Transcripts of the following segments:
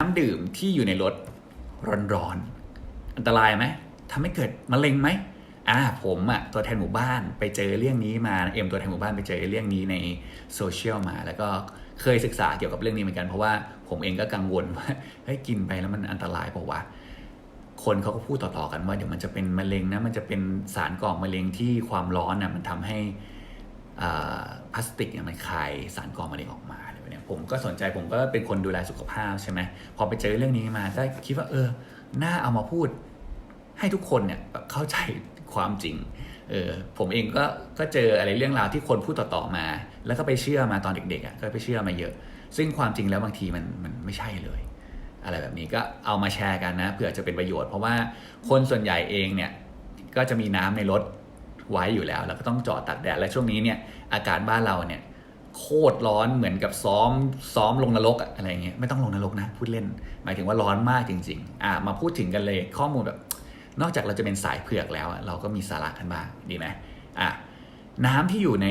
น้ำดื่มที่อยู่ในรถร้อนๆอันตรายไหมทำให้เกิดมะเร็งไหมอ่าผมอะตัวแทนหมู่บ้านไปเจอเรื่องนี้มาเอ็มตัวแทนหมู่บ้านไปเจอเรื่องนี้ในโซเชียลมา แล้วก็เคยศึกษาเกี่ยวกับเรื่องนี้เหมือนกัน เพราะว่าผมเองก็กังวลว่าเฮ้ยกินไปแล้วมันอันตรายเปล่าวะคนเขาก็พูดต่อๆกันว่าเดี๋ยวมันจะเป็นมะเร็งนะมันจะเป็นสารก่อมะเร็งที่ความร้อนน่ะมันทำให้ พลาสติกเนี่ยมันคายสารก่อมะเร็งออกมาเนี้ยผมก็สนใจผมก็เป็นคนดูแลสุขภาพใช่ไหมพอไปเจอเรื่องนี้มาก็คิดว่าเออน่าเอามาพูดให้ทุกคนเนี่ยเข้าใจความจริงเออผมเองก็ก็เจออะไรเรื่องราวที่คนพูดต่อๆมา แล้วก็ไปเชื่อมาตอนเด็กๆอะก็ไปเชื่อมาเยอะ ซึ่งความจริงแล้วบางทีมันมันไม่ใช่เลย อะไรแบบนี้ก็เอามาแชร์กันนะเผื่อจะเป็นประโยชน์เพราะว่าคนส่วนใหญ่เองเนี่ยก็จะมีน้ำในรถ ไว้อยู่แล้ว แล้วก็ต้องจอดตากแดดและช่วงนี้เนี่ยอากาศบ้านเราเนี่ยโคตรร้อนเหมือนกับซ้อมซ้อมลงนรกอะอะไรเงี้ยไม่ต้องลงนรกนะพูดเล่น หมายถึงว่าร้อนมากจริงๆอะมาพูดถึงกันเลยข้อมูลแบบ นอกจากเราจะเป็นสายเผือกแล้ว เราก็มีสาระกันบ้างดีไหมอะน้ำที่อยู่ใน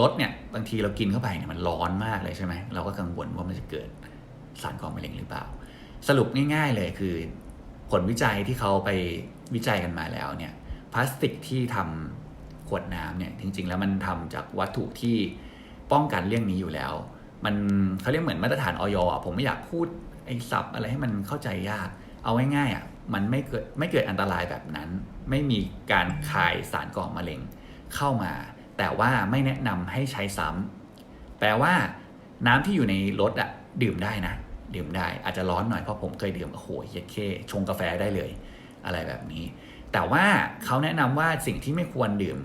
รถเนี่ยบางทีเรากินเข้าไปเนี่ยมันร้อนมากเลยใช่ไหมเราก็กังวลว่ามันจะเกิดสารก่อมะเร็งหรือเปล่า สรุปง่าย ๆเลยคือ ผลวิจัยที่เขาไปวิจัยกันมาแล้วเนี่ย พลาสติกที่ทำขวดน้ำเนี่ยจริง ๆ แล้วมันทำจากวัตถุที่ป้องกันเรื่องนี้อยู่แล้ว มันเขาเรียกเหมือนมาตรฐานออยอะผมไม่อยากพูดไอ้ศัพท์อะไรให้มันเข้าใจยาก เอาง่ายๆอะมันไม่เกิดไม่เกิดอันตรายแบบนั้น ไม่มีการคายสารก่อมะเร็งเข้ามา แต่ว่าไม่แนะนำให้ใช้ซ้ำแปลว่าน้ำที่อยู่ในรถอะดื่มได้นะ ดื่มได้อาจจะร้อนหน่อยเพราะผมเคยดื่มโอ้โหเย็ดเคชงกาแฟได้เลย อะไรแบบนี้ แต่ว่าเขาแนะนำว่าสิ่งที่ไม่ควรดื่ม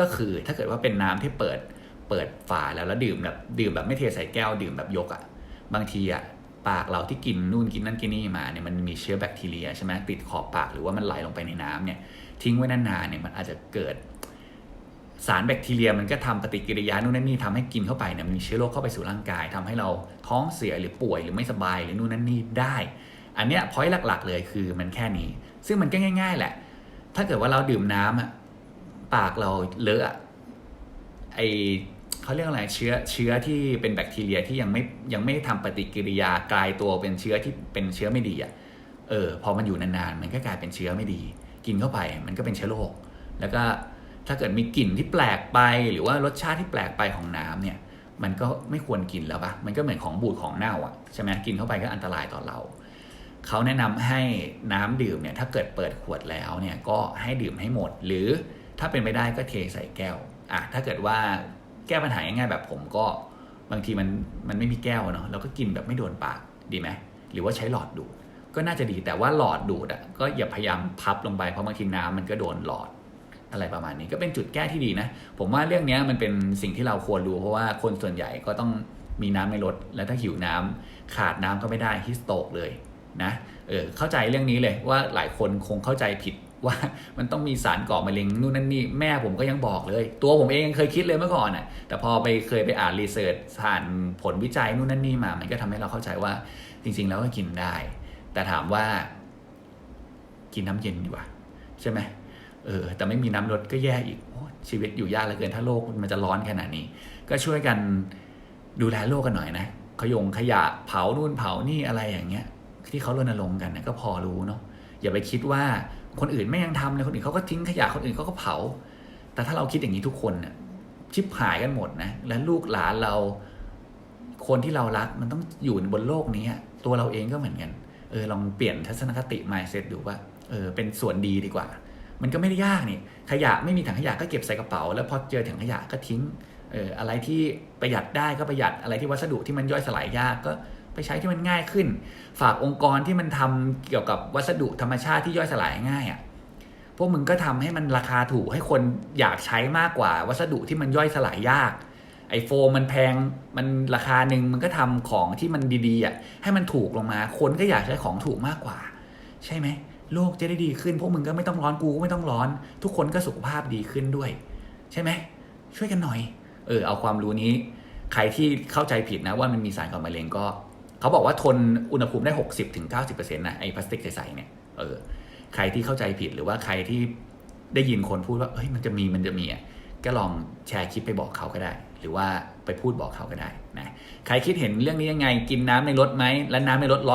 ก็คือถ้าเกิดว่าเป็นน้ำที่เปิดเปิดฝาแล้วแล้วดื่มแบบดื่มแบบไม่เทใส่แก้วดื่มแบบยกอะ่ะบางทีอะ่ะปากเราที่กินนู่นกินนั่นกินนี่มาเนี่ยมันมีเชื้อแบคทีเรียใช่ไหมติดขอบปากหรือว่ามันไหลลงไปในน้ำเนี่ยทิ้งไว้นานๆเนี่ยมันอาจจะเกิดสารแบคทีเรียมันก็ทำปฏิกิริยานู่นนั่นนี่ทำให้กินเข้าไปเนี่ยมีเชื้อโรคเข้าไปสู่ร่างกายทำให้เราท้องเสียหรือป่วยหรือไม่สบายหรือนู่นนั่นนี่ได้ อันเนี้ยพอยต์หลัก ๆ เลยคือมันแค่นี้ ซึ่งมันก็ง่าย ๆ แหละ ถ้าเกิดว่าเราดื่มน้ำอะปากเราเลอะไอเขาเรียกอะไรเชื้อเชื้อที่เป็นแบคทีเรียที่ยังไม่ยังไม่ทำปฏิกิริยากลายตัวเป็นเชื้อที่เป็นเชื้อไม่ดีอะเออพอมันอยู่นานๆมันก็กลายเป็นเชื้อไม่ดี กินเข้าไปมันก็เป็นเชื้อโรคแล้วก็ถ้าเกิดมีกลิ่นที่แปลกไปหรือว่ารสชาติที่แปลกไปของน้ำเนี่ย มันก็ไม่ควรกินแล้วปะมันก็เหมือนของบูดของเน่าอะใช่ไหมกินเข้าไปก็อันตรายต่อเรา เขาแนะนำให้น้ำดื่มเนี่ยถ้าเกิดเปิดขวดแล้วเนี่ยก็ให้ดื่มให้หมด หรือถ้าเป็นไปได้ก็เทใส่แก้วอะถ้าเกิดว่าแก้ปัญหาง่ายๆแบบผมก็บางทีมันมันไม่มีแก้วเนาะเราก็กินแบบไม่โดนปากดีไหมหรือว่าใช้หลอดดูดก็น่าจะดีแต่ว่าหลอดดูดอะก็อย่าพยายามพับลงไปเพราะบางทีน้ำมันก็โดนหลอดอะไรประมาณนี้ก็เป็นจุดแก้ที่ดีนะ ผมว่าเรื่องนี้มันเป็นสิ่งที่เราควรรู้ เพราะว่าคนส่วนใหญ่ก็ต้องมีน้ำในรถ แล้วถ้าหิวน้ำขาดน้ำก็ไม่ได้ฮิสโตกเลย นะเออเข้าใจเรื่องนี้เลยว่าหลายคนคงเข้าใจผิดว่ามันต้องมีสารก่อมะเร็งนู่นนั่นนี่แม่ผมก็ยังบอกเลย ตัวผมเองยังเคยคิดเลยเมื่อก่อนน่ะแต่พอไปเคยไปอ่านรีเสิร์ชผ่านผลวิจัยนู่นนั่นนี่มา มันก็ทำให้เราเข้าใจว่าจริง ๆ แล้วก็กินได้ แต่ถามว่า กินน้ำเย็นดีกว่า ใช่ไหมเออแต่ไม่มีน้ำรดก็แย่อีกอชีวิตอยู่ยากเหลือเกินถ้าโลกมันจะร้อนขนาดนี้ ก็ช่วยกันดูแลโลกกันหน่อยนะขยงขยะเผานู่นเผานี่อะไรอย่างเงี้ย ที่เขารณรงค์กันนะก็พอรู้เนาะอย่าไปคิดว่าคนอื่นไม่ยังทำเลยคนอื่นเขาก็ทิ้งขยะคนอื่นเขาก็เผา แต่ถ้าเราคิดอย่างนี้ทุกคนเนี่ยชิบหายกันหมดนะและลูกหลานเรา คนที่เรารักมันต้องอยู่บนโลกนี้ตัวเราเองก็เหมือนกันเออลองเปลี่ยนทัศนคติ mindset ดูว่าเออเป็นส่วนดีดีกว่า มันก็ไม่ได้ยากนี่ ขยะไม่มีถังขยะก็เก็บใส่กระเป๋า แล้วพอเจอถังขยะก็ทิ้งเอออะไรที่ประหยัดได้ก็ประหยัดอะไรที่วัสดุที่มันย่อยสลายยากก็ ไปใช้ที่มันง่ายขึ้น ฝากองค์กรที่มันทำเกี่ยวกับวัสดุธรรมชาติที่ย่อยสลายง่ายอะ่ะพวกมึงก็ทำให้มันราคาถูกให้คนอยากใช้มากกว่า วัสดุที่มันย่อยสลายยากไอโฟมมันแพงมันราคาหนึ่งมันก็ทำของที่มันดีๆอะให้มันถูกลงมา คนก็อยากใช้ของถูกมากกว่า ใช่ไหมโลกจะได้ดีขึ้น พวกมึงก็ไม่ต้องร้อนกูก็ไม่ต้องร้อน ทุกคนก็สุขภาพดีขึ้นด้วย ใช่ไหมช่วยกันหน่อย เออเอาความรู้นี้ ใครที่เข้าใจผิดนะว่ามันมีสารก่อมะเร็งก็ เขาบอกว่าทนอุณหภูมิได้ 60-90%ถึงนะไอ้พลาสติกใสๆเนี่ยเออใครที่เข้าใจผิดหรือว่าใครที่ได้ยินคนพูดว่าเฮ้ยมันจะมีมันจะมีอะก็ลองแชร์คลิปไปบอกเขาก็ได้ หรือว่าไปพูดบอกเขาก็ได้นะใครคิดเห็นเรื่องนี้ยังไงกินน้ำในรถไหมและน้ำในรถร้อน